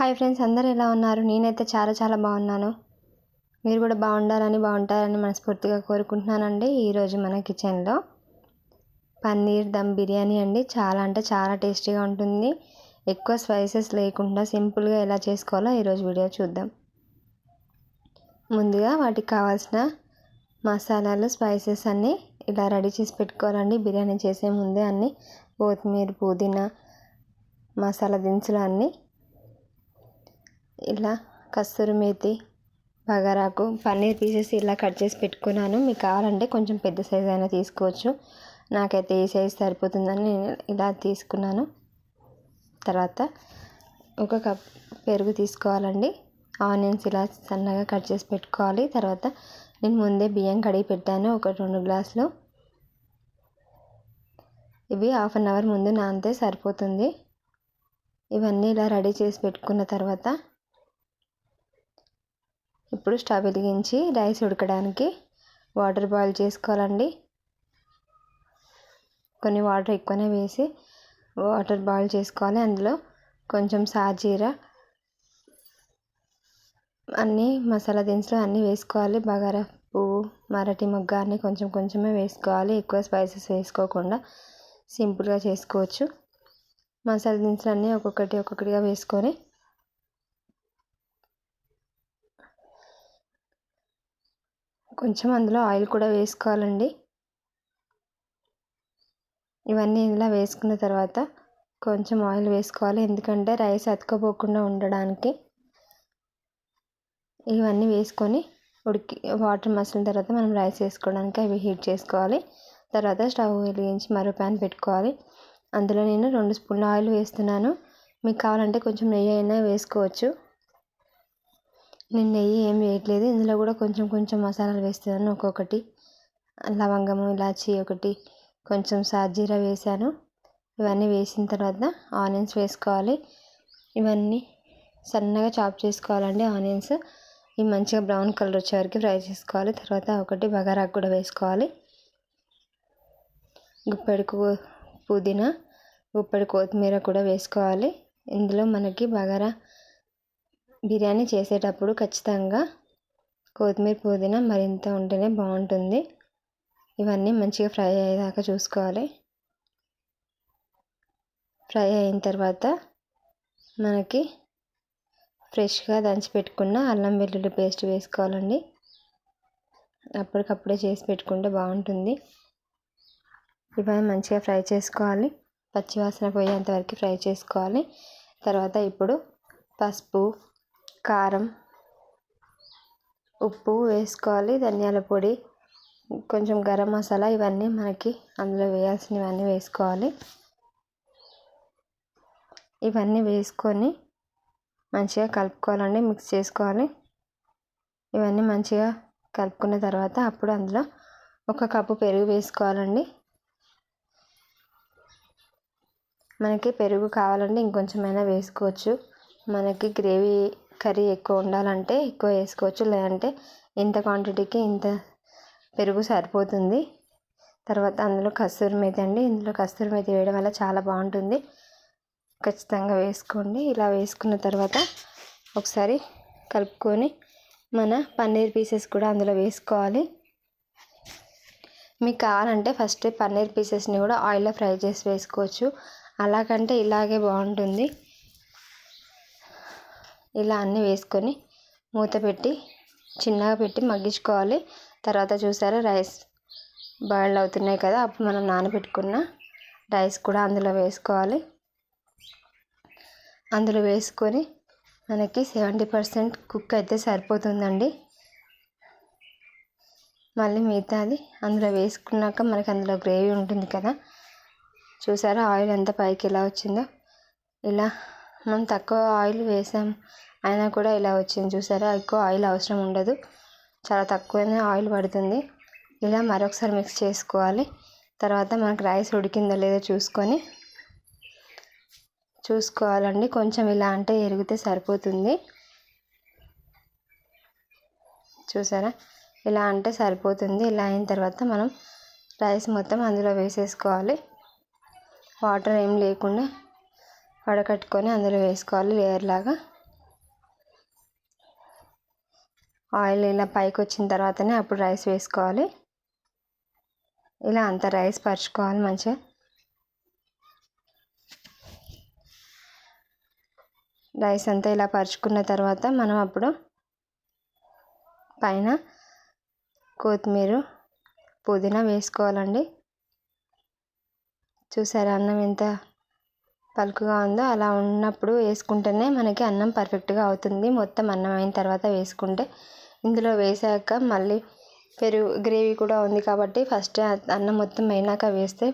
Hi friends అందరు ఎలా ఉన్నారు? నేనైతే చాలా చాలా బాగున్నాను. మీరు కూడా బాగుండాలని బాగుంటారని మనస్ఫూర్తిగా కోరుకుంటున్నానండి ఈరోజు మన కిచెన్లో. పన్నీర్ దమ్ బిర్యానీ అండి. చాలా అంటే చాలా టేస్టీగా ఉంటుంది. ఎక్కువ స్పైసెస్ లేకుండా సింపుల్గా ఎలా చేసుకోవాలో ఈరోజు వీడియో చూద్దాం. ముందుగా వాటికి కావాల్సిన మసాలాలు స్పైసెస్ అన్నీ ఇలా రెడీ చేసి పెట్టుకోవాలండి. బిర్యానీ చేసే ముందే అన్నీ కొత్తిమీర పుదీనా మసాలా దినుసులు అన్నీ ఇలా కస్తూరి మేతి బగారాకు పన్నీర్ పీసెస్ ఇలా కట్ చేసి పెట్టుకున్నాను. మీకు కావాలంటే కొంచెం పెద్ద సైజ్ అయినా తీసుకోవచ్చు. నాకైతే ఈ సైజ్ సరిపోతుందని నేను ఇలా తీసుకున్నాను. తర్వాత ఒక కప్ పెరుగు తీసుకోవాలండి. ఆనియన్స్ ఇలా సన్నగా కట్ చేసి పెట్టుకోవాలి. తర్వాత నేను ముందే బియ్యం కడిగి పెట్టాను ఒక రెండు గ్లాసులు. ఇవి హాఫ్ అన్ అవర్ ముందు నానితే సరిపోతుంది. ఇవన్నీ ఇలా రెడీ చేసి పెట్టుకున్న తర్వాత ఇప్పుడు స్టవ్ వెలిగించి రైస్ ఉడకడానికి వాటర్ బాయిల్ చేసుకోవాలండి. కొన్ని వాటర్ ఎక్కువనే వేసి వాటర్ బాయిల్ చేసుకోవాలి. అందులో కొంచెం సాజీర అన్నీ మసాలా దినుసులు అన్నీ వేసుకోవాలి. బగారా పువ్వు మరటి మొగ్గ అన్నీ కొంచెం కొంచెమే వేసుకోవాలి. ఎక్కువ స్పైసెస్ వేసుకోకుండా సింపుల్గా చేసుకోవచ్చు. మసాలా దినుసులు అన్నీ ఒక్కొక్కటి ఒక్కొక్కటిగా వేసుకొని కొంచెం అందులో ఆయిల్ కూడా వేసుకోవాలండి. ఇవన్నీ ఇలా వేసుకున్న తర్వాత కొంచెం ఆయిల్ వేసుకోవాలి. ఎందుకంటే రైస్ అతుకపోకుండా ఉండడానికి ఇవన్నీ వేసుకొని ఉడికి వాటర్ మసిలిన తర్వాత మనం రైస్ వేసుకోవడానికి అవి హీట్ చేసుకోవాలి. తర్వాత స్టవ్ వెలిగించి మరో ప్యాన్ పెట్టుకోవాలి. అందులో నేను రెండు స్పూన్ల ఆయిల్ వేస్తున్నాను. మీకు కావాలంటే కొంచెం నెయ్యి అయినా వేసుకోవచ్చు. నేను నెయ్యి ఏం వేయట్లేదు. ఇందులో కూడా కొంచెం కొంచెం మసాలాలు వేస్తున్నాను. ఒక్కొక్కటి లవంగము ఇలాచి ఒకటి కొంచెం సాజీరా వేసాను. ఇవన్నీ వేసిన తర్వాత ఆనియన్స్ వేసుకోవాలి. ఇవన్నీ సన్నగా చాప్ చేసుకోవాలండి ఆనియన్స్. ఇవి మంచిగా బ్రౌన్ కలర్ వచ్చే వరకు ఫ్రై చేసుకోవాలి. తర్వాత ఒకటి బగారాకు కూడా వేసుకోవాలి. గుప్పెడుకు పుదీనా గుప్పెడు కొత్తిమీర కూడా వేసుకోవాలి. ఇందులో మనకి బగారా బిర్యానీ చేసేటప్పుడు ఖచ్చితంగా కొత్తిమీర పుదీనా మరింత ఉంటేనే బాగుంటుంది. ఇవన్నీ మంచిగా ఫ్రై అయ్యేదాకా చూసుకోవాలి. ఫ్రై అయిన తర్వాత మనకి ఫ్రెష్గా దంచి పెట్టుకున్న అల్లం వెల్లుల్లి పేస్ట్ వేసుకోవాలండి. అప్పటికప్పుడే చేసి పెట్టుకుంటే బాగుంటుంది. ఇవన్నీ మంచిగా ఫ్రై చేసుకోవాలి. పచ్చివాసన పోయేంత వరకు ఫ్రై చేసుకోవాలి. తర్వాత ఇప్పుడు పసుపు కారం ఉప్పు వేసుకోవాలి ధనియాల పొడి కొంచెం గరం మసాలా ఇవన్నీ మనకి అందులో వేయాల్సినవన్నీ వేసుకోవాలి. ఇవన్నీ వేసుకొని మంచిగా కలుపుకోవాలండి మిక్స్ చేసుకోవాలి. ఇవన్నీ మంచిగా కలుపుకున్న తర్వాత అప్పుడు అందులో ఒక కప్పు పెరుగు వేసుకోవాలండి. మనకి పెరుగు కావాలంటే ఇంకొంచెమైనా వేసుకోవచ్చు. మనకి గ్రేవీ కర్రీ ఎక్కువ ఉండాలంటే ఎక్కువ వేసుకోవచ్చు. లేదంటే ఇంత క్వాంటిటీకి ఇంత పెరుగు సరిపోతుంది. తర్వాత అందులో కస్తూరి మేతి అండి. ఇందులో కస్తూరి మేతి వేయడం వల్ల చాలా బాగుంటుంది. ఖచ్చితంగా వేసుకోండి. ఇలా వేసుకున్న తర్వాత ఒకసారి కలుపుకొని మన పన్నీర్ పీసెస్ కూడా అందులో వేసుకోవాలి. మీకు కావాలంటే ఫస్ట్ పన్నీర్ పీసెస్ని కూడా ఆయిల్లో ఫ్రై చేసి వేసుకోవచ్చు. అలాగంటే ఇలాగే బాగుంటుంది. ఇలా అన్నీ వేసుకొని మూత పెట్టి చిన్నగా పెట్టి మగ్గించుకోవాలి. తర్వాత చూసారా రైస్ బాయిల్ అవుతున్నాయి కదా అప్పుడు మనం నానబెట్టుకున్న రైస్ కూడా అందులో వేసుకోవాలి. అందులో వేసుకొని మనకి సెవెంటీ పర్సెంట్ కుక్ అయితే సరిపోతుందండి. మళ్ళీ మిగతాది అందులో వేసుకున్నాక మనకి అందులో గ్రేవీ ఉంటుంది కదా. చూసారా ఆయిల్ ఎంత పైకి ఎలా వచ్చిందో? ఇలా మనం తక్కువ ఆయిల్ వేసాం అయినా కూడా ఇలా వచ్చింది. చూసారా? ఎక్కువ ఆయిల్ అవసరం ఉండదు. చాలా తక్కువనే ఆయిల్ పడుతుంది. ఇలా మరొకసారి మిక్స్ చేసుకోవాలి. తర్వాత మనకు రైస్ ఉడికిందో లేదో చూసుకొని చూసుకోవాలండి. కొంచెం ఇలా అంటే ఎరిగితే సరిపోతుంది. చూసారా? ఇలా అంటే సరిపోతుంది. ఇలా అయిన తర్వాత మనం రైస్ మొత్తం అందులో వేసేసుకోవాలి. వాటర్ ఏం లేకుండా వడకట్టుకొని అందులో వేసుకోవాలి లేయర్ లాగా. ఆయిల్ ఇలా పైకి వచ్చిన తర్వాతనే అప్పుడు రైస్ వేసుకోవాలి. ఇలా అంత రైస్ పరుచుకోవాలి మంచిగా. రైస్ అంతా ఇలా పరుచుకున్న తర్వాత మనం అప్పుడు పైన కొత్తిమీర పుదీనా వేసుకోవాలండి. చూసారా అన్నం ఎంత పలుకుగా ఉందో అలా ఉన్నప్పుడు వేసుకుంటేనే మనకి అన్నం పర్ఫెక్ట్గా అవుతుంది. మొత్తం అన్నం అయిన తర్వాత వేసుకుంటే ఇందులో వేసాక మళ్ళీ పెరుగు గ్రేవీ కూడా ఉంది కాబట్టి ఫస్ట్ అన్నం మొత్తం అయినాక వేస్తే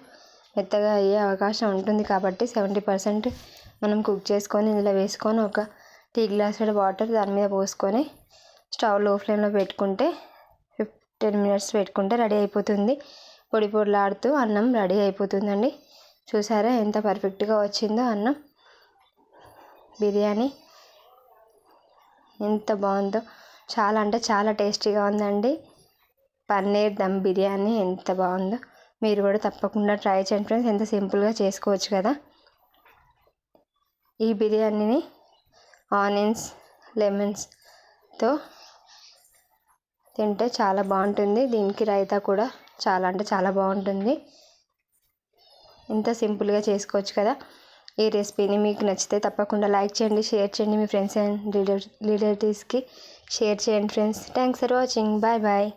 మెత్తగా అయ్యే అవకాశం ఉంటుంది కాబట్టి సెవెంటీ పర్సెంట్ మనం కుక్ చేసుకొని ఇందులో వేసుకొని ఒక టీ గ్లాస్ వాటర్ దాని మీద పోసుకొని స్టవ్లో ఫ్లేమ్లో పెట్టుకుంటే ఫిఫ్టీన్ మినిట్స్ పెట్టుకుంటే రెడీ అయిపోతుంది. పొడి పొడిలాడుతూ అన్నం రెడీ అయిపోతుందండి. చూసారా ఎంత పర్ఫెక్ట్గా వచ్చిందో అన్నం బిర్యానీ. ఎంత బాగుందో. చాలా అంటే చాలా టేస్టీగా ఉందండి. పన్నీర్ దమ్ బిర్యానీ ఎంత బాగుందో. మీరు కూడా తప్పకుండా ట్రై చేయండి ఫ్రెండ్స్. ఎంత సింపుల్గా చేసుకోవచ్చు కదా. ఈ బిర్యానీని ఆనియన్స్ లెమన్స్తో తింటే చాలా బాగుంటుంది. దీనికి రైతా కూడా చాలా అంటే చాలా బాగుంటుంది. ఇంత సింపుల్గా చేసుకోవచ్చు కదా. ఈ రెసిపీని మీకు నచ్చితే తప్పకుండా లైక్ చేయండి షేర్ చేయండి మీ ఫ్రెండ్స్ అండ్ రిలేటివ్స్కి షేర్ చేయండి friends. Thanks for watching. Bye bye.